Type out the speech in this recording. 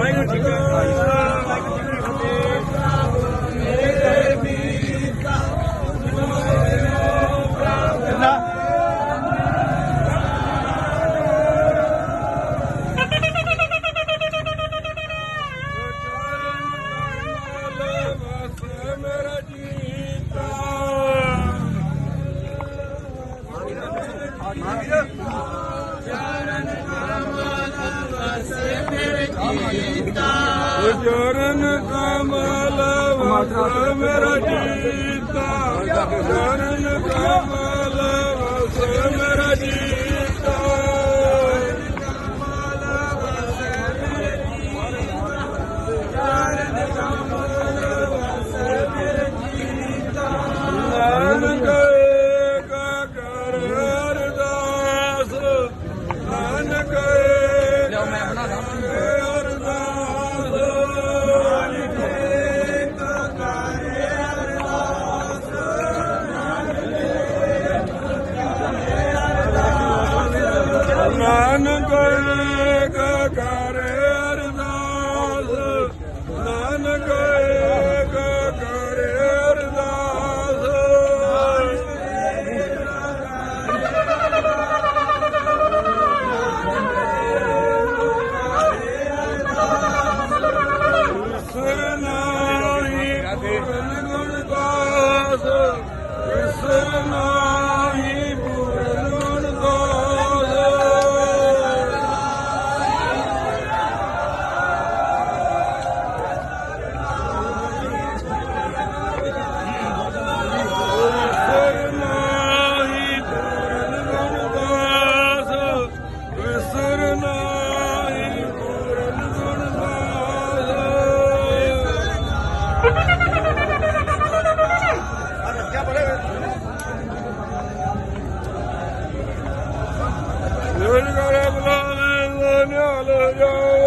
ਵਾਹਿਗੁਰੂ ਜੀ ਕਾ ਕਮਲ ਵਸ ਮੇਰਾ ਜੀਤਾ ਚਰਨ ਕਮਲ ਵਸ ਮੇਰਾ ਜੀਤਾ। freedom!